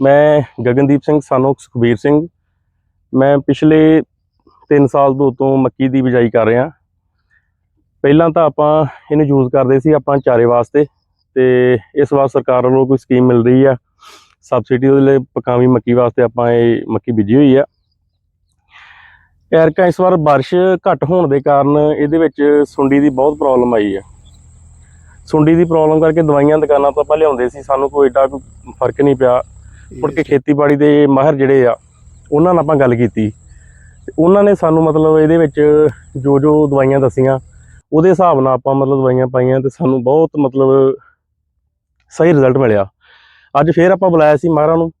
ਮੈਂ ਗਗਨਦੀਪ ਸਿੰਘ, ਸਾਨੂੰ ਸੁਖਬੀਰ ਸਿੰਘ। ਮੈਂ ਪਿਛਲੇ 3 ਸਾਲ ਤੋਂ ਤੋਂ ਮੱਕੀ ਦੀ ਬਿਜਾਈ ਕਰ ਰਿਹਾ। ਪਹਿਲਾਂ ਤਾਂ ਆਪਾਂ ਇਹਨੂੰ ਯੂਜ਼ ਕਰਦੇ ਸੀ ਆਪਾਂ ਚਾਰੇ ਵਾਸਤੇ ਤੇ ਇਸ ਵਾਰ ਸਰਕਾਰ ਵੱਲੋਂ ਕੋਈ ਸਕੀਮ ਮਿਲ ਰਹੀ ਆ। ਸਬਸਿਡੀ ਉਹਦੇ ਲਈ ਪਕਾਵੀ ਮੱਕੀ ਵਾਸਤੇ ਆਪਾਂ ਇਹ ਮੱਕੀ ਬੀਜੀ ਹੋਈ ਆ। ਐਰਕਾ ਇਸ ਵਾਰ ਬਾਰਿਸ਼ ਘੱਟ ਹੋਣ ਦੇ ਕਾਰਨ ਇਹਦੇ ਵਿੱਚ ਸੁੰਡੀ ਦੀ ਬਹੁਤ ਪ੍ਰੋਬਲਮ ਆਈ ਆ। ਸੁੰਡੀ ਦੀ ਪ੍ਰੋਬਲਮ ਕਰਕੇ ਦਵਾਈਆਂ ਦੁਕਾਨਾਂ ਤੋਂ ਆਪਾਂ ਲਿਆਉਂਦੇ ਸੀ, ਸਾਨੂੰ ਕੋਈ ਏਡਾ ਫ਼ਰਕ ਨਹੀਂ ਪਿਆ। ਮੁੜ ਕੇ ਖੇਤੀਬਾੜੀ ਦੇ ਮਾਹਰ ਜਿਹੜੇ ਆ ਉਹਨਾਂ ਨਾਲ ਆਪਾਂ ਗੱਲ ਕੀਤੀ। ਤੇ ਉਹਨਾਂ ਨੇ ਸਾਨੂੰ ਮਤਲਬ ਇਹਦੇ ਵਿੱਚ ਜੋ ਜੋ ਦਵਾਈਆਂ ਦੱਸੀਆਂ ਉਹਦੇ ਹਿਸਾਬ ਨਾਲ ਆਪਾਂ ਮਤਲਬ ਦਵਾਈਆਂ ਪਾਈਆਂ ਤੇ ਸਾਨੂੰ ਬਹੁਤ ਮਤਲਬ ਸਹੀ ਰਿਜ਼ਲਟ ਮਿਲਿਆ। ਅੱਜ ਫੇਰ ਆਪਾਂ ਬੁਲਾਇਆ ਸੀ ਮਾਹਰਾਂ ਨੂੰ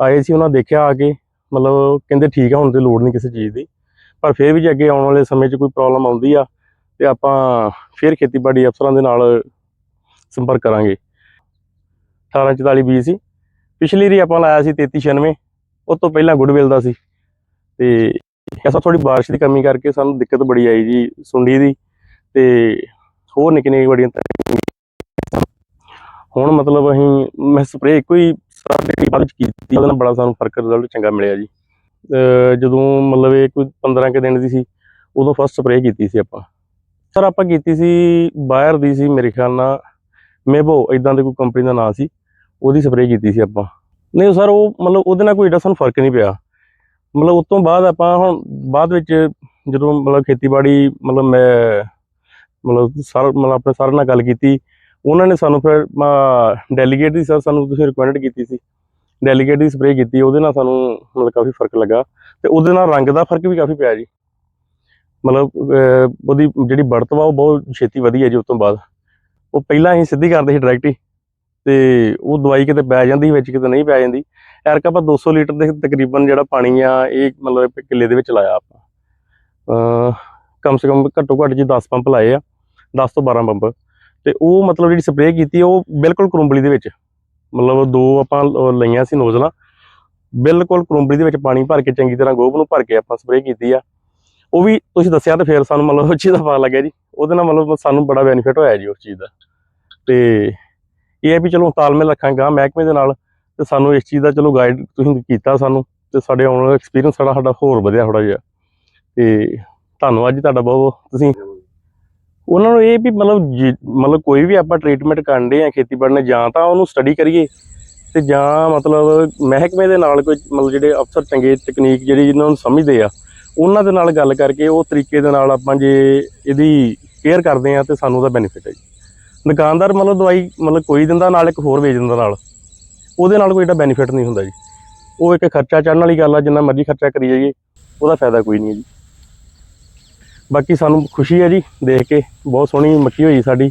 ਆਏ ਸੀ ਉਹਨਾਂ ਦੇਖਿਆ ਆ ਕੇ ਮਤਲਬ ਕਹਿੰਦੇ ਠੀਕ ਆ ਹੁਣ ਤੇ ਲੋੜ ਨਹੀਂ ਕਿਸੇ ਚੀਜ਼ ਦੀ। ਪਰ ਫੇਰ ਵੀ ਜੇ ਅੱਗੇ ਆਉਣ ਵਾਲੇ ਸਮੇਂ 'ਚ ਕੋਈ ਪ੍ਰੋਬਲਮ ਆਉਂਦੀ ਆ ਤੇ ਆਪਾਂ ਫੇਰ ਖੇਤੀਬਾੜੀ ਅਫਸਰਾਂ ਦੇ ਨਾਲ ਸੰਪਰਕ ਕਰਾਂਗੇ। 1844 ਬੀ ਸੀ। ਪਿਛਲੀ ਰੀ ਆਪਾਂ ਲਾਇਆ ਸੀ 3396 ਉਸ ਤੋਂ ਪਹਿਲਾਂ ਗੁੱਡਵਿਲ ਦਾ ਸੀ। ਤੇ ਐਸਾ ਥੋੜੀ ਬਾਰਿਸ਼ ਦੀ ਕਮੀ ਕਰਕੇ ਸਾਨੂੰ ਦਿੱਕਤ ਬੜੀ ਆਈ ਜੀ ਸੁੰਡੀ ਦੀ ਤੇ ਹੋਰ ਨਿੱਕੀ ਨਿੱਕੀ ਬੜੀਆਂ ਹੁਣ ਮਤਲਬ ਅਸੀਂ ਮੈਂ ਸਪਰੇਅ ਇੱਕੋ ਹੀ ਸਾਡੇ ਬਾਅਦ ਵਿੱਚ ਕੀਤੀ, ਉਹਦੇ ਨਾਲ ਬੜਾ ਸਾਨੂੰ ਫ਼ਰਕ ਰਿਜ਼ਲਟ ਚੰਗਾ ਮਿਲਿਆ ਜੀ। ਜਦੋਂ ਮਤਲਬ ਇਹ ਕੋਈ 15 ਕੁ ਦਿਨ ਦੀ ਸੀ, ਉਦੋਂ ਫਸਟ ਸਪਰੇਅ ਕੀਤੀ ਸੀ ਆਪਾਂ। ਸਰ ਆਪਾਂ ਕੀਤੀ ਸੀ ਬਾਹਰ ਦੀ ਸੀ ਮੇਰੇ ਖਿਆਲ ਨਾਲ। ਮੇਬੋ ਇਦਾਂ ਦੇ ਕੋਈ ਕੰਪਨੀ ਦਾ ਨਾਂ ਸੀ। ਉਹਦੀ ਸਪਰੇਅ ਕੀਤੀ ਸੀ ਆਪਾਂ। ਨਹੀਂ ਸਰ, ਉਹ ਮਤਲਬ ਉਹਦੇ ਨਾਲ ਕੋਈ ਸਾਨੂੰ ਫ਼ਰਕ ਨਹੀਂ ਪਿਆ। ਮਤਲਬ ਉਸ ਤੋਂ ਬਾਅਦ ਆਪਾਂ ਹੁਣ ਬਾਅਦ ਵਿੱਚ ਜਦੋਂ ਮਤਲਬ ਖੇਤੀਬਾੜੀ ਮਤਲਬ ਮੈਂ ਮਤਲਬ ਸਾਰ ਮਤਲਬ ਆਪਣੇ ਸਾਰਿਆਂ ਨਾਲ ਗੱਲ ਕੀਤੀ, ਉਹਨਾਂ ਨੇ ਸਾਨੂੰ ਫਿਰ ਡੈਲੀਗੇਟ ਦੀ ਸਰ ਸਾਨੂੰ ਤੁਸੀਂ ਰਿਕਮੈਂਡ ਕੀਤੀ ਸੀ। ਡੈਲੀਗੇਟ ਦੀ ਸਪਰੇਅ ਕੀਤੀ, ਉਹਦੇ ਨਾਲ ਸਾਨੂੰ ਮਤਲਬ ਕਾਫੀ ਫ਼ਰਕ ਲੱਗਾ ਤੇ ਉਹਦੇ ਨਾਲ ਰੰਗ ਦਾ ਫ਼ਰਕ ਵੀ ਕਾਫੀ ਪਿਆ ਜੀ। ਮਤਲਬ ਉਹਦੀ ਜਿਹੜੀ ਬੜਤ ਵਾ ਉਹ ਬਹੁਤ ਛੇਤੀ ਵਧੀ ਹੈ ਜੀ ਉਸ ਤੋਂ ਬਾਅਦ। ਉਹ ਪਹਿਲਾਂ ਅਸੀਂ ਸਿੱਧੀ ਕਰਦੇ ਸੀ ਡਾਇਰੈਕਟ ਹੀ। ਤੇ ਉਹ ਦਵਾਈ ਕਿਤੇ ਪੈ ਜਾਂਦੀ, ਵਿੱਚ ਕਿਤੇ ਨਹੀਂ ਪੈ ਜਾਂਦੀ। ਐਰਕ ਆਪਾਂ 200 ਲੀਟਰ ਦੇ ਤਕਰੀਬਨ ਜਿਹੜਾ ਪਾਣੀ ਆ, ਇਹ ਮਤਲਬ ਕਿੱਲੇ ਦੇ ਵਿੱਚ ਲਾਇਆ ਆਪਾਂ। ਕਮ ਸੇ ਕਮ ਘੱਟੋ ਘੱਟ ਜੀ 10 ਪੰਪ ਲਾਏ ਆ 10 ਤੋਂ 12 ਪੰਪ। ਤੇ ਉਹ ਮਤਲਬ ਜਿਹੜੀ ਸਪਰੇਅ ਕੀਤੀ ਉਹ ਬਿਲਕੁਲ ਕਰੁੰਬਲੀ ਦੇ ਵਿੱਚ। ਮਤਲਬ ਦੋ ਆਪਾਂ ਲਈਆਂ ਸੀ ਨੋਜ਼ਲਾਂ। ਬਿਲਕੁਲ ਕਰੁੰਬਲੀ ਦੇ ਵਿੱਚ ਪਾਣੀ ਭਰ ਕੇ, ਚੰਗੀ ਤਰ੍ਹਾਂ ਗੋਭ ਨੂੰ ਭਰ ਕੇ ਆਪਾਂ ਸਪਰੇਅ ਕੀਤੀ ਆ। ਉਹ ਵੀ ਤੁਸੀਂ ਦੱਸਿਆ ਤੇ ਫਿਰ ਸਾਨੂੰ ਮਤਲਬ ਉਹ ਚੀਜ਼ ਦਾ ਪਤਾ ਲੱਗਿਆ ਜੀ। ਉਹਦੇ ਨਾਲ ਮਤਲਬ ਸਾਨੂੰ ਬੜਾ ਬੈਨੀਫਿਟ ਹੋਇਆ ਜੀ ਉਸ ਚੀਜ਼ ਦਾ। ਤੇ ਇਹ ਹੈ ਵੀ ਚਲੋ ਤਾਲਮੇਲ ਰੱਖਾਂਗਾ ਮਹਿਕਮੇ ਦੇ ਨਾਲ ਤੇ ਸਾਨੂੰ ਇਸ ਚੀਜ਼ ਦਾ ਚਲੋ ਗਾਈਡ ਤੁਸੀਂ ਕੀਤਾ ਸਾਨੂੰ ਤੇ ਸਾਡੇ ਆਉਣ ਵਾਲਾ ਐਕਸਪੀਰੀਅੰਸ ਸਾਡਾ ਸਾਡਾ ਹੋਰ ਵਧਿਆ ਥੋੜਾ ਜਿਹਾ। ਤੇ ਧੰਨਵਾਦ ਜੀ ਤੁਹਾਡਾ ਬਹੁਤ ਤੁਸੀਂ ਉਹਨਾਂ ਨੂੰ ਇਹ ਵੀ ਮਤਲਬ ਜੇ- ਮਤਲਬ ਕੋਈ ਵੀ ਆਪਾਂ ਟ੍ਰੀਟਮੈਂਟ ਕਰਦੇ ਆ ਖੇਤੀਬਾੜੀ ਨਾਲ, ਜਾਂ ਤਾਂ ਉਹਨੂੰ ਸਟੱਡੀ ਕਰੀਏ ਤੇ ਜਾਂ ਮਤਲਬ ਮਹਿਕਮੇ ਦੇ ਨਾਲ ਕੋਈ ਮਤਲਬ ਜਿਹੜੇ ਅਫਸਰ ਚੰਗੇ ਤਕਨੀਕ ਜਿਹੜੀ ਜਿਹਨਾਂ ਨੂੰ ਸਮਝਦੇ ਆ, ਉਹਨਾਂ ਦੇ ਨਾਲ ਗੱਲ ਕਰਕੇ ਉਹ ਤਰੀਕੇ ਦੇ ਨਾਲ ਆਪਾਂ ਜੇ ਇਹਦੀ ਕੇਅਰ ਕਰਦੇ ਆ ਤੇ ਸਾਨੂੰ ਉਹਦਾ ਬੈਨੀਫਿਟ ਹੈ ਜੀ। ਦੁਕਾਨਦਾਰ ਮਤਲਬ ਦਵਾਈ ਮਤਲਬ ਕੋਈ ਦਿੰਦਾ, ਨਾਲ ਇੱਕ ਹੋਰ ਵੇਚ ਦਿੰਦਾ ਨਾਲ। ਉਹਦੇ ਨਾਲ ਕੋਈ ਏਡਾ ਬੈਨੀਫਿਟ ਨਹੀਂ ਹੁੰਦਾ ਜੀ। ਉਹ ਇੱਕ ਖਰਚਾ ਚੜਨ ਵਾਲੀ ਗੱਲ ਆ, ਜਿੰਨਾ ਮਰਜ਼ੀ ਖਰਚਾ ਕਰੀ ਜਾਈਏ, ਉਹਦਾ ਫਾਇਦਾ ਕੋਈ ਨਹੀਂ ਹੈ ਜੀ। ਬਾਕੀ ਸਾਨੂੰ ਖੁਸ਼ੀ ਹੈ ਜੀ, ਦੇਖ ਕੇ ਬਹੁਤ ਸੋਹਣੀ ਮੱਕੀ ਹੋਈ ਸਾਡੀ,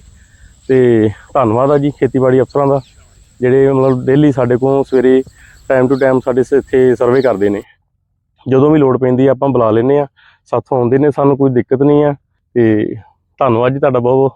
ਤੇ ਧੰਨਵਾਦ ਆ ਜੀ ਖੇਤੀਬਾੜੀ ਅਫਸਰਾਂ ਦਾ, ਜਿਹੜੇ ਮਤਲਬ ਡੇਲੀ ਸਾਡੇ ਕੋਲ ਸਵੇਰੇ ਟਾਈਮ ਟੂ ਟਾਈਮ ਸਾਡੇ ਸ- ਇੱਥੇ ਸਰਵੇ ਕਰਦੇ ਨੇ। ਜਦੋਂ ਵੀ ਲੋੜ ਪੈਂਦੀ ਆ, ਆਪਾਂ ਬੁਲਾ ਲੈਂਦੇ ਆ, ਸਾਥੋਂ ਆਉਂਦੇ ਨੇ, ਸਾਨੂੰ ਕੋਈ ਦਿੱਕਤ ਨਹੀਂ ਆ, ਤੇ ਧੰਨਵਾਦ ਜੀ ਤੁਹਾਡਾ ਬਹੁਤ ਬਹੁਤ